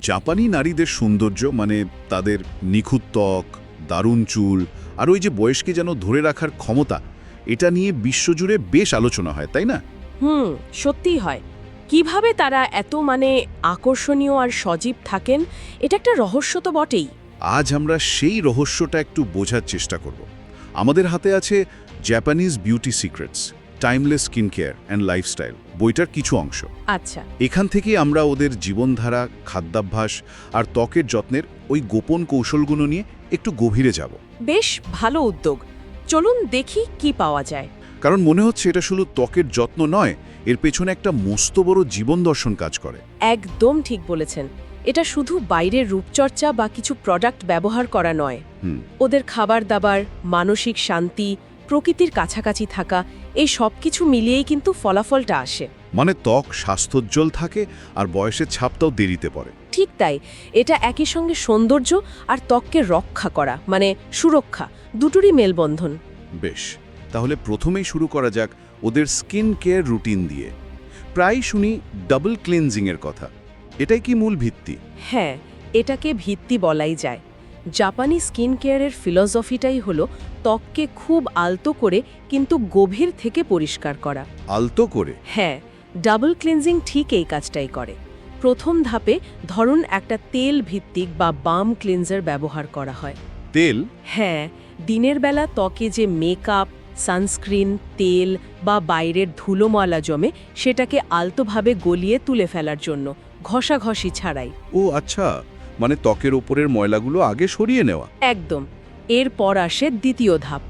জাপানি নারীদের সৌন্দর্য মানে তাদের নিখুঁত ত্বক দারুণ চুল আর ওই যে বয়সকে যেন ধরে রাখার ক্ষমতা এটা নিয়ে বিশ্বজুড়ে বেশ আলোচনা হয় তাই না? হুম সত্যিই হয়। কীভাবে তারা এত মানে আকর্ষণীয় আর সজীব থাকেন এটা একটা রহস্য তো বটেই। আজ আমরা সেই রহস্যটা একটু বোঝার চেষ্টা করব। আমাদের হাতে আছে Japanese beauty secrets timeless skin care and lifestyle বইটার কিছু অংশ। আচ্ছা। এখান থেকে আমরা ওদের জীবনধারা খাদ্যাভ্যাস আর ত্বকের যত্নের ওই গোপন কৌশলগুলো নিয়ে একটু গভীরে যাব। বেশ ভালো উদ্যোগ। চলুন দেখি কি পাওয়া যায়। কারণ মনে হচ্ছে এটা শুধু ত্বকের যত্ন নয় এর পেছনে একটা মস্ত বড় জীবন দর্শন কাজ করে। একদম ঠিক বলেছেন। এটা শুধু বাইরের রূপচর্চা বা কিছু প্রোডাক্ট ব্যবহার করা নয়। ওদের খাবার দাবার মানসিক শান্তি প্রকৃতির কাছাকাছি থাকা এই সব কিছু মিলিয়েই কিন্তু ফলাফলটা আসে। মানে ত্বক স্বাস্থ্যোজ্জ্বল থাকে আর বয়সের ছাপটাও দেরিতে পড়ে। ঠিক তাই এটা একই সঙ্গে সৌন্দর্য আর ত্বককে রক্ষা করা মানে সুরক্ষা দুটোরই মেলবন্ধন। বেশ তাহলে প্রথমেই শুরু করা যাক ওদের স্কিন কেয়ার রুটিন দিয়ে। প্রায় শুনি ডাবল ক্লিনজিংয়ের কথা। এটাই কি মূল ভিত্তি? হ্যাঁ এটাকে ভিত্তি বলাই যায়। জাপানি স্কিন কেয়ারের ফিলসফিটাই হলো ত্বককে খুব আলতো করে কিন্তু গভীর থেকে পরিষ্কার করা। আলতো করে? হ্যাঁ ডাবল ক্লিনজিং ঠিক এই কাজটাই করে। প্রথম ধাপে ধরুন একটা তেল ভিত্তিক বা বাম ক্লিনজার ব্যবহার করা হয়। তেল? হ্যাঁ দিনের বেলা ত্বকে যে মেকআপ সানস্ক্রিন তেল বা বাইরের ধুলোময়লা জমে সেটাকে আলতোভাবে গলিয়ে তুলে ফেলার জন্য ঘষাঘষি ছাড়াই। ও আচ্ছা। মানে ত্বকের ওপরের ময়লাগুলো আগে সরিয়ে নেওয়া। একদম। এরপর আসে দ্বিতীয় ধাপ।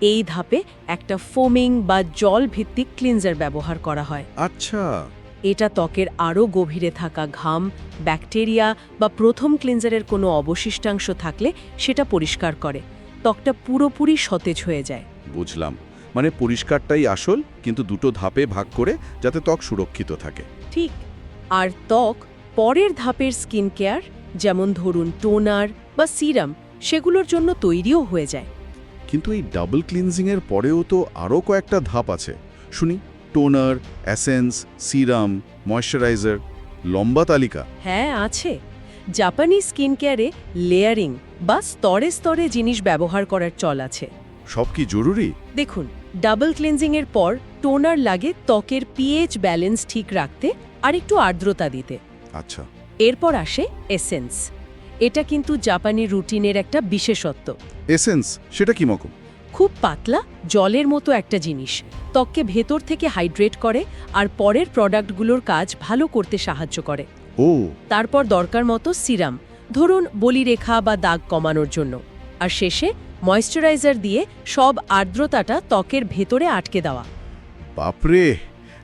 এই ধাপে একটা ফোমিং বা জল ভিত্তিক ক্লিনজার ব্যবহার করা হয়। আচ্ছা। এটা ত্বকের আরও গভীরে থাকা ঘাম ব্যাকটেরিয়া বা প্রথম ক্লিনজারের কোনো অবশিষ্টাংশ থাকলে সেটা পরিষ্কার করে। ত্বকটা পুরোপুরি সতেজ হয়ে যায়। বুঝলাম। মানে পরিষ্কারটাই আসল কিন্তু দুটো ধাপে ভাগ করে যাতে ত্বক সুরক্ষিত থাকে। ঠিক। আর ত্বক পরের ধাপের স্কিন কেয়ার যেমন ধরুন টোনার বা সিরাম সেগুলোর জন্য তৈরিও হয়ে যায়। কিন্তু এই ডাবল ক্লিনজিংয়ের পরেও তো আরও কয়েকটা ধাপ আছে। শুনি টোনার অ্যাসেন্স সিরাম ময়শ্চারাইজার লম্বা তালিকা। হ্যাঁ আছে। জাপানি স্কিন কেয়ারে লেয়ারিং বা স্তরে স্তরে জিনিস ব্যবহার করার চল আছে। সব কি জরুরি? দেখুন ডাবল ক্লিনজিংয়ের পর টোনার লাগে ত্বকের পিএইচ ব্যালেন্স ঠিক রাখতে আর একটু আর্দ্রতা দিতে। আচ্ছা। এরপর আসে এসেন্স এটা কিন্তু জাপানি রুটিনের একটা বিশেষত্ব। এসেন্স সেটা কি মকম? খুব পাতলা জলের মতো একটা জিনিস। ত্বককে ভেতর থেকে হাইড্রেট করে আর পরের প্রোডাক্টগুলোর কাজ ভালো করতে সাহায্য করে। ও। তারপর দরকার মতো সিরাম ধরুন বলিরেখা বা দাগ কমানোর জন্য। আর শেষে ময়েশ্চারাইজার দিয়ে সব আর্দ্রতাটা ত্বকের ভেতরে আটকে দেওয়া। বাপরে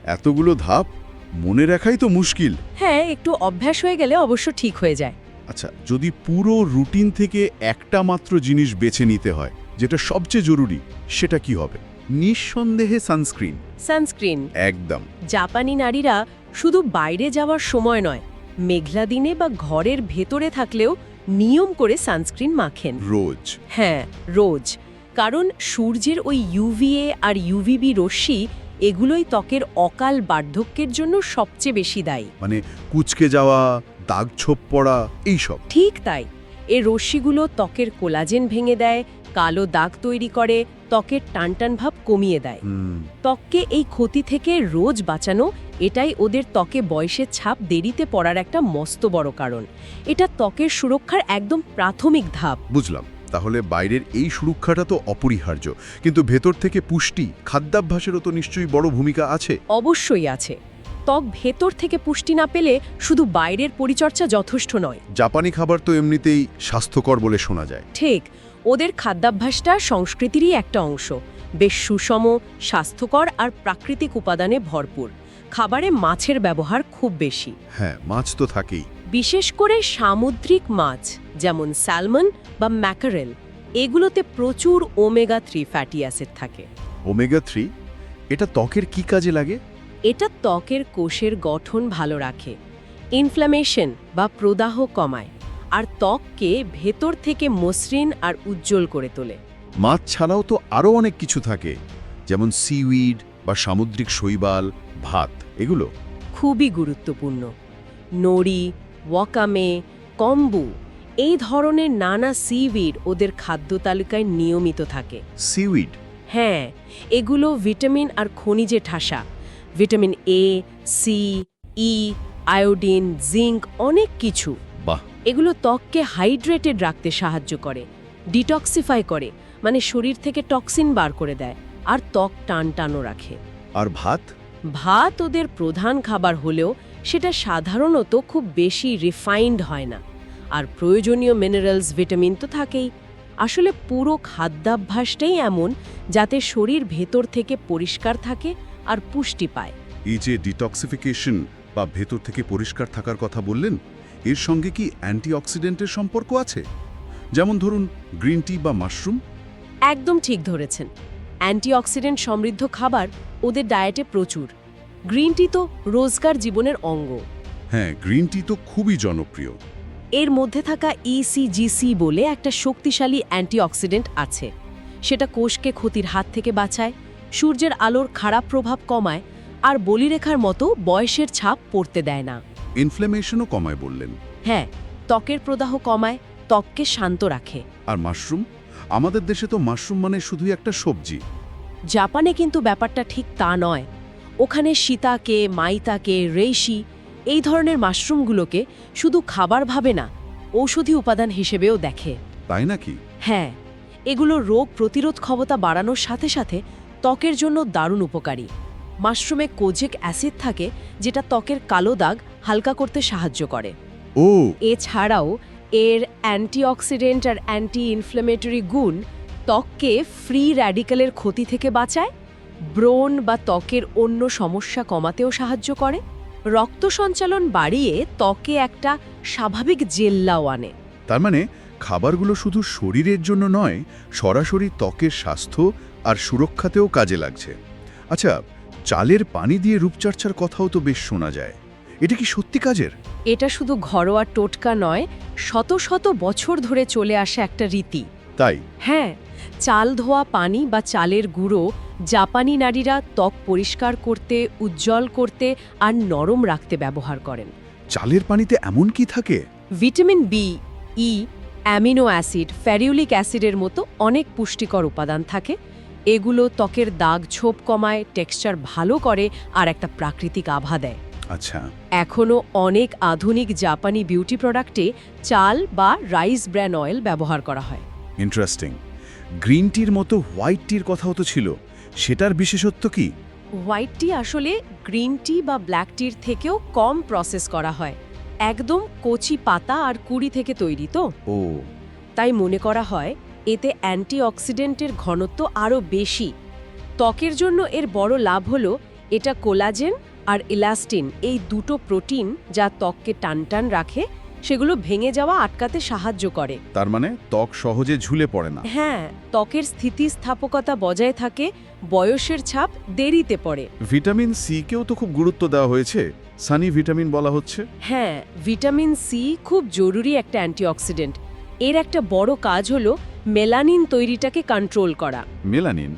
এতগুলো ধাপ? মনে রাখাই তো মুশকিল। হ্যাঁ একটু অভ্যাস হয়ে গেলে অবশ্য ঠিক হয়ে যায়। আচ্ছা যদি পুরো রুটিন থেকে একটা মাত্র জিনিস বেছে নিতে হয় যেটা সবচেয়ে জরুরি সেটা কি হবে? নিঃসন্দেহে সানস্ক্রিন। সানস্ক্রিন। একদম। জাপানি নারীরা শুধু বাইরে যাওয়ার সময় নয় মেঘলা দিনে বা ঘরের ভেতরে থাকলেও নিয়ম করে সানস্ক্রিন মাখেন। রোজ। হ্যাঁ রোজ। কারণ সূর্যের ওই ইউভিএ আর ইউভিবি রশ্মি এগুলোই ত্বকের অকাল বার্ধক্যের জন্য সবচেয়ে বেশি দায়ী। মানে কুচকে যাওয়া দাগ ছোপ পড়া এইসব ঠিক তাই। এ রশ্মিগুলো ত্বকের কোলাজেন ভেঙে দেয় কালো দাগ তৈরি করে ত্বকের টানটান ভাব কমিয়ে দেয়। ত্বককে এই ক্ষতি থেকে রোজ বাঁচানো এটাই ওদের ত্বকে বয়সের ছাপ দেরিতে পড়ার একটা মস্ত বড় কারণ। এটা ত্বকের সুরক্ষার একদম প্রাথমিক ধাপ। বুঝলাম। তাহলে বাইরের এই সুরক্ষাটা তো অপরিহার্য। কিন্তু ভেতর থেকে পুষ্টি খাদ্যাভ্যাসেরও তো নিশ্চয়ই বড় ভূমিকা আছে। অবশ্যই আছে। ত্বক ভেতর থেকে পুষ্টি না পেলে শুধু বাইরের পরিচর্যা যথেষ্ট নয়। জাপানি খাবার তো এমনিতেই স্বাস্থ্যকর বলে শোনা যায়। ঠিক ওদের খাদ্যাভ্যাসটা সংস্কৃতিরই একটা অংশ। বেশ সুষম স্বাস্থ্যকর আর প্রাকৃতিক উপাদানে ভরপুর। খাবারে মাছের ব্যবহার খুব বেশি। হ্যাঁ মাছ তো থাকেই। বিশেষ করে সামুদ্রিক মাছ যেমন স্যালমন বা ম্যাকারেল এগুলোতে প্রচুর ওমেগা থ্রি ফ্যাটি অ্যাসিড থাকে। Omega three? এটা ত্বকের কি কাজে লাগে? এটা ত্বকের কোষের গঠন ভালো রাখে ইনফ্ল্যামেশন বা প্রদাহ কমায় আর ত্বককে ভেতর থেকে মসৃণ আর উজ্জ্বল করে তোলে। মাছ ছাড়াও তো আরও অনেক কিছু থাকে যেমন সিউইড বা সামুদ্রিক শৈবাল ভাত এগুলো। খুবই গুরুত্বপূর্ণ। নড়ি ওয়াকামে কম্বু এই ধরনের নানা সিউইড ওদের খাদ্য তালিকায় নিয়মিত থাকে। সিউইড হ্যাঁ এগুলো ভিটামিন আর খনিজে ঠাসা। Vitamin A C E iodine zinc অনেক কিছু। বাহ। এগুলো ত্বককে হাইড্রেটেড রাখতে সাহায্য করে ডিটক্সিফাই করে মানে শরীর থেকে টক্সিন বার করে দেয় আর ত্বক টান টানও রাখে। আর ভাত? ভাত ওদের প্রধান খাবার হলেও সেটা সাধারণত খুব বেশি রিফাইন্ড হয় না। আর প্রয়োজনীয় মিনারেলস ভিটামিন তো থাকেই। আসলে পুরো খাদ্যাভ্যাসটাই এমন যাতে শরীর ভেতর থেকে পরিষ্কার থাকে আর পুষ্টি পায়। এই যে ডিটক্সিফিকেশন বা ভেতর থেকে পরিষ্কার থাকার কথা বললেন এর সঙ্গে কি অ্যান্টিঅক্সিডেন্টের সম্পর্ক আছে? যেমন ধরুন গ্রিন টি বা মাশরুম একদম ঠিক ধরেছেন। অ্যান্টিঅক্সিডেন্ট সমৃদ্ধ খাবার ওদের ডায়েটে প্রচুর। গ্রিন টি তো রোজকার জীবনের অঙ্গ। হ্যাঁ গ্রিন টি তো খুবই জনপ্রিয়। এর মধ্যে থাকা E ইসিজিসি বলে একটা শক্তিশালী অ্যান্টিঅক্সিডেন্ট আছে। সেটা কোষকে ক্ষতির হাত থেকে বাঁচায় সূর্যের আলোর খারাপ প্রভাব কমায় আর বলিরেখার মতো বয়সের ছাপ পড়তে দেয় না। ইনফ্লেমেশনও কমায় বললেন। হ্যাঁ ত্বকের প্রদাহ কমায় ত্বককে শান্ত রাখে। আর মাশরুম আমাদের দেশে তো মাশরুম মানে শুধুই একটা সবজি। জাপানে কিন্তু ব্যাপারটা ঠিক তা নয়। ওখানে সীতাকে মাইতাকে রেইশি এই ধরনের মাশরুমগুলোকে শুধু খাবার ভাবে না ঔষধি উপাদান হিসেবেও দেখে। তাই নাকি? হ্যাঁ এগুলো রোগ প্রতিরোধ ক্ষমতা বাড়ানোর সাথে সাথে ত্বকের জন্য দারুণ উপকারী। মাশরুমে কোজেক অ্যাসিড থাকে যেটা ত্বকের কালো দাগ হালকা করতে সাহায্য করে। ও! এছাড়াও এর অ্যান্টিঅক্সিডেন্ট আর অ্যান্টি ইনফ্লেমেটরি গুণ ত্বককে ফ্রি র্যাডিক্যালের ক্ষতি থেকে বাঁচায়। ব্রণ বা ত্বকের অন্য সমস্যা কমাতেও সাহায্য করে। রক্ত সঞ্চালন বাড়িয়ে ত্বকে একটা স্বাভাবিক জেল্লাও আনে। তার মানে খাবারগুলো শুধু শরীরের জন্য নয় সরাসরি ত্বকের স্বাস্থ্য আর সুরক্ষাতেও কাজে লাগছে। আচ্ছা চালের পানি দিয়ে রূপচর্চার কথাও তো বেশ শোনা যায়। এটা কি সত্যি কাজের? এটা শুধু ঘরোয়া টোটকা নয় শত শত বছর ধরে চলে আসা একটা রীতি। তাই? হ্যাঁ চাল ধোয়া পানি বা চালের গুঁড়ো জাপানি নারীরা ত্বক পরিষ্কার করতে উজ্জ্বল করতে আর নরম রাখতে ব্যবহার করেন। চালের পানিতে এমন কি থাকে? Vitamin B E amino acid ferulic অ্যাসিডের মতো অনেক পুষ্টিকর উপাদান থাকে। এগুলো ত্বকের দাগ ছোপ কমায় টেক্সচার ভালো করে আর একটা প্রাকৃতিক আভা দেয়। আচ্ছা। এখনও অনেক আধুনিক জাপানি বিউটি প্রোডাক্টে চাল বা রাইস ব্র্যান অয়েল ব্যবহার করা হয়। ইন্টারেস্টিং। গ্রিন টির মতো হোয়াইট টির কথাও তো ছিল। সেটার বিশেষত্ব কি? হোয়াইট টি আসলে গ্রিন টি বা ব্ল্যাক টির থেকেও কম প্রসেস করা হয়। একদম কচি পাতা আর কুড়ি থেকে তৈরি তো। ও। তাই মনে করা হয় এতে অ্যান্টিঅক্সিডেন্টের ঘনত্ব আরও বেশি। ত্বকের জন্য এর বড় লাভ হলো এটা কোলাজেন আর ইলাস্টিন এই দুটো প্রোটিন যা ত্বককে টানটান রাখে সেগুলো ভেঙে যাওয়া আটকাতে সাহায্য করে। তার মানে ত্বক সহজে ঝুলে পড়ে না। হ্যাঁ ত্বকের স্থিতিস্থাপকতা বজায় থাকে বয়সের ছাপ দেরিতে পড়ে। ভিটামিন সি কেও তো খুব গুরুত্ব দেওয়া হয়েছে। সানি ভিটামিন বলা হচ্ছে। হ্যাঁ ভিটামিন সি খুব জরুরি একটা অ্যান্টিঅক্সিডেন্ট। এর একটা বড় কাজ হলো মেলানিন তৈরিটাকে কন্ট্রোল করা। মেলানিন?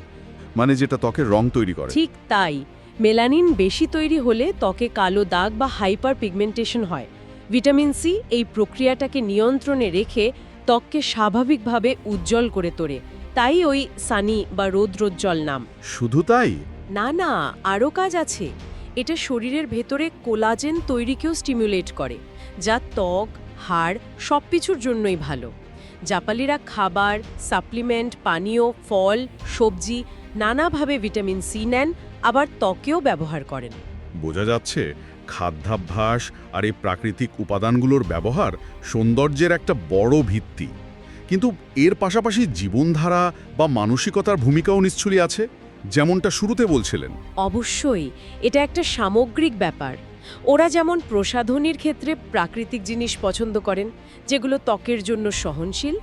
মানে যেটা ত্বকের রং তৈরি করে। ঠিক তাই। মেলানিন বেশি তৈরি হলে ত্বকে কালো দাগ বা হাইপার পিগমেন্টেশন হয়। ভিটামিন সি এই প্রক্রিয়াটাকে নিয়ন্ত্রণে রেখে ত্বককে স্বাভাবিকভাবে উজ্জ্বল করে তোলে। তাই ওই সানি বা রৌদ্রোজ্জ্বল নাম। শুধু তাই? না না আরও কাজ আছে। এটা শরীরের ভেতরে কোলাজেন তৈরিকেও স্টিমুলেট করে যা ত্বক হাড় সব কিছুর জন্যই ভালো। জাপালিরা খাবার সাপ্লিমেন্ট পানীয় ফল সবজি নানাভাবে ভিটামিন সি নেন আবার ত্বকেও ব্যবহার করেন। বোঝা যাচ্ছে খাদ্যাভ্যাস আর এই প্রাকৃতিক উপাদানগুলোর ব্যবহার সৌন্দর্যের একটা বড় ভিত্তি। কিন্তু এর পাশাপাশি জীবনধারা বা মানসিকতার ভূমিকাও নিশ্চয়ই আছে যেমনটা শুরুতে বলছিলেন। অবশ্যই এটা একটা সামগ্রিক ব্যাপার। ওরা যেমন প্রসাধনীর ক্ষেত্রে প্রাকৃতিক জিনিস পছন্দ করেন যেগুলো ত্বকের জন্য সহনশীল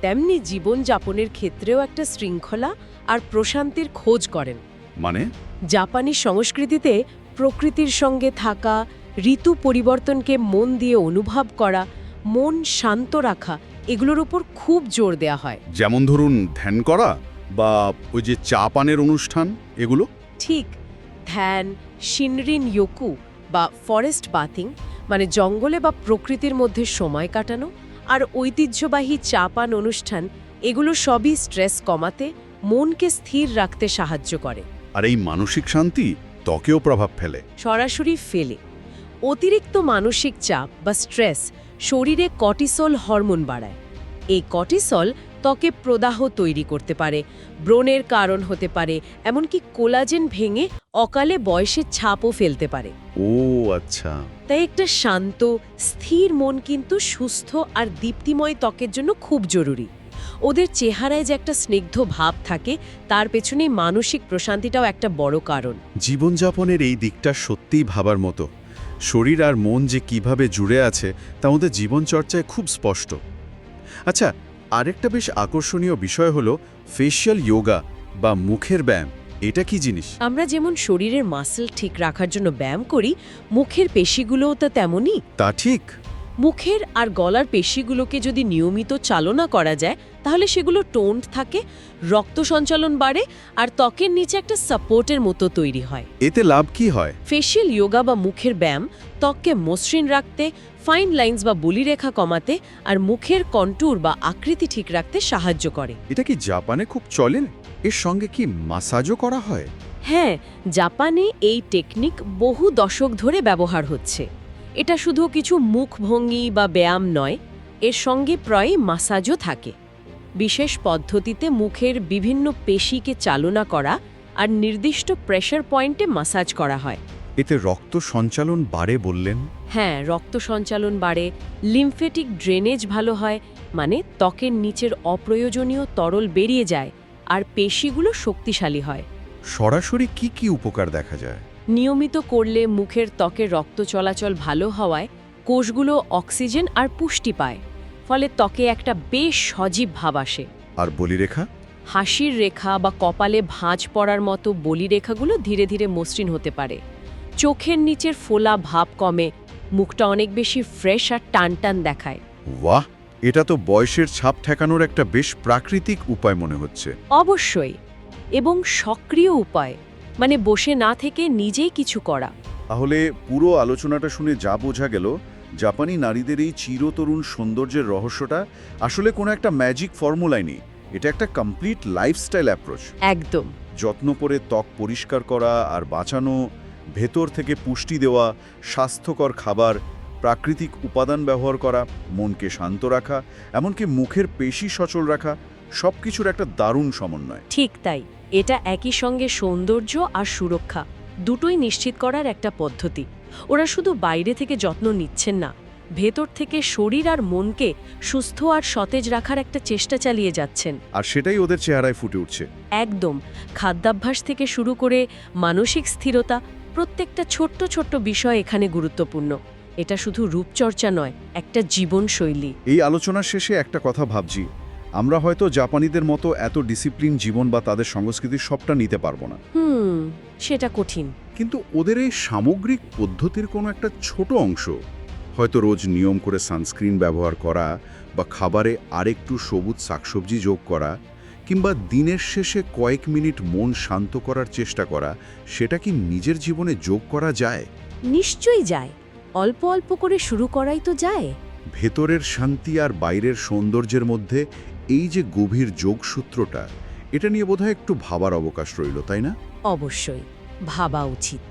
তেমনি জীবনযাপনের ক্ষেত্রেও একটা শৃঙ্খলা আর প্রশান্তির খোঁজ করেন। মানে? জাপানি সংস্কৃতিতে প্রকৃতির সঙ্গে থাকা ঋতু পরিবর্তনকে মন দিয়ে অনুভব করা মন শান্ত রাখা এগুলোর উপর খুব জোর দেয়া হয়। যেমন ধরুন ধ্যান করা বা ওই যে চা পানের অনুষ্ঠান এগুলো? ঠিক ধ্যান সিনরিন ইয়োকু বা ফরেস্ট বাথিং মানে জঙ্গলে বা প্রকৃতির মধ্যে সময় কাটানো আর ঐতিহ্যবাহী চা পান অনুষ্ঠান এগুলো সবই স্ট্রেস কমাতে মনকে স্থির রাখতে সাহায্য করে। আর এই মানসিক শান্তি ত্বকেও প্রভাব ফেলে। সরাসরি ফেলে। অতিরিক্ত মানসিক চাপ বা স্ট্রেস শরীরে কটিসল হরমোন বাড়ায়। এই কটিসল ত্বকে প্রদাহ তৈরি করতে পারে ব্রণের কারণ হতে পারে এমনকি কোলাজেন ভেঙে অকালে বয়সের ছাপও ফেলতে পারে। ও আচ্ছা। তাই একটা শান্ত স্থির মন কিন্তু সুস্থ আর দীপ্তিময় ত্বকের জন্য খুব জরুরি। ওদের চেহারায় যে একটা স্নিগ্ধ ভাব থাকে তার পেছনে মানসিক প্রশান্তিটাও একটা বড় কারণ। জীবনযাপনের এই দিকটা সত্যিই ভাবার মতো। শরীর আর মন যে কীভাবে জুড়ে আছে তা ওদের জীবনচর্চায় খুব স্পষ্ট। আচ্ছা আরেকটা বেশ আকর্ষণীয় বিষয় হলো ফেশিয়াল যোগা বা মুখের ব্যায়াম এটা কি জিনিস? আমরা যেমন শরীরের মাসেল ঠিক রাখার জন্য ব্যায়াম করি মুখের পেশিগুলোও তো তেমনই। তা ঠিক। মুখের আর গলার পেশিগুলোকে যদি নিয়মিত চালনা করা যায় তাহলে সেগুলো টোন্ড থাকে রক্ত সঞ্চালন বাড়ে আর ত্বকের নিচে একটা সাপোর্টের মতো তৈরি হয়। এতে লাভ কি হয়? ফেশিয়াল যোগা বা মুখের ব্যায়াম ত্বককে মসৃণ রাখতে ফাইন লাইন্স বা বলিরেখা কমাতে আর মুখের কন্ট্যুর বা আকৃতি ঠিক রাখতে সাহায্য করে। এটা কি জাপানে খুব চলে? এর সঙ্গে কি মাসাজও করা হয়? হ্যাঁ জাপানে এই টেকনিক বহু দশক ধরে ব্যবহার হচ্ছে। এটা শুধু কিছু মুখভঙ্গি বা ব্যায়াম নয় এর সঙ্গে প্রায় মাসাজও থাকে। বিশেষ পদ্ধতিতে মুখের বিভিন্ন পেশিকে চালনা করা আর নির্দিষ্ট প্রেশার পয়েন্টে মাসাজ করা হয়। এতে রক্ত সঞ্চালন বাড়ে বললেন? হ্যাঁ রক্ত সঞ্চালন বাড়ে লিমফেটিক ড্রেনেজ ভালো হয় মানে ত্বকের নিচের অপ্রয়োজনীয় তরল বেরিয়ে যায় আর পেশিগুলো শক্তিশালী হয়। সরাসরি কি কি উপকার দেখা যায়? নিয়মিত করলে মুখের ত্বকের রক্ত চলাচল ভালো হওয়ায় কোষগুলো অক্সিজেন আর পুষ্টি পায়। ফলে ত্বকে একটা বেশ সজীব ভাব আসে। আর বলিরেখা? হাসির রেখা বা কপালে ভাঁজ পড়ার মতো বলিরেখাগুলো ধীরে ধীরে মসৃণ হতে পারে। চোখের নিচের ফোলা ভাব কমে মুখটা অনেক বেশি ফ্রেশ আর টানটান দেখায়। বাহ এটা তো বয়সের ছাপ ঠেকানোর একটা বেশ প্রাকৃতিক উপায় মনে হচ্ছে। অবশ্যই এবং সক্রিয় উপায় মানে বসে না থেকে নিজেই কিছু করা। তাহলে পুরো আলোচনাটা শুনে যা বোঝা গেল জাপানি নারীদের এই চিরতরুণ সৌন্দর্যের রহস্যটা আসলে কোনো একটা ম্যাজিক ফর্মুলাই নেই। এটা একটা কমপ্লিট লাইফস্টাইল অ্যাপ্রোচ একদম। যত্ন করে ত্বক পরিষ্কার করা আর বাঁচানো ভেতর থেকে পুষ্টি দেওয়া স্বাস্থ্যকর খাবার প্রাকৃতিক উপাদান ব্যবহার করা মনকে শান্ত রাখা এমনকি মুখের পেশি সচল রাখা সব কিছুর একটা দারুণ সমন্বয়। ঠিক তাই। এটা একই সঙ্গে সৌন্দর্য আর সুরক্ষা। দুটোই নিশ্চিত করার একটা পদ্ধতি। ওরা শুধু বাইরে থেকে যত্ন নিচ্ছেন না ভেতর থেকে শরীর আর মনকে সুস্থ আর সতেজ রাখার একটা চেষ্টা চালিয়ে যাচ্ছেন। আর সেটাই ওদের চেহারায় ফুটে উঠছে। একদম খাদ্যাভ্যাস থেকে শুরু করে মানসিক স্থিরতা প্রত্যেকটা ছোট্ট ছোট্ট বিষয় এখানে গুরুত্বপূর্ণ। এটা শুধু রূপচর্চা নয় একটা জীবনশৈলী। এই আলোচনার শেষে একটা কথা ভাবছি। আমরা হয়তো জাপানিদের মতো এত ডিসিপ্লিন জীবন বা তাদের সংস্কৃতির সবটা নিতে পারব না। হুম সেটা কঠিন। কিন্তু ওদের এই সামগ্রিক পদ্ধতির কোনো একটা ছোট অংশ হয়তো রোজ নিয়ম করে সানস্ক্রিন ব্যবহার করা বা খাবারে আরেকটু সবুজ শাকসবজি যোগ করা কিংবা দিনের শেষে কয়েক মিনিট মন শান্ত করার চেষ্টা করা সেটা কি নিজের জীবনে যোগ করা যায়? নিশ্চয়ই যায়। অল্প অল্প করে শুরু করাই তো যায়। ভেতরের শান্তি আর বাইরের সৌন্দর্যের মধ্যে এই যে গভীর যোগসূত্রটা, এটা নিয়ে বোধহয় একটু ভাবার অবকাশ রইল, তাই না? অবশ্যই, ভাবা উচিত।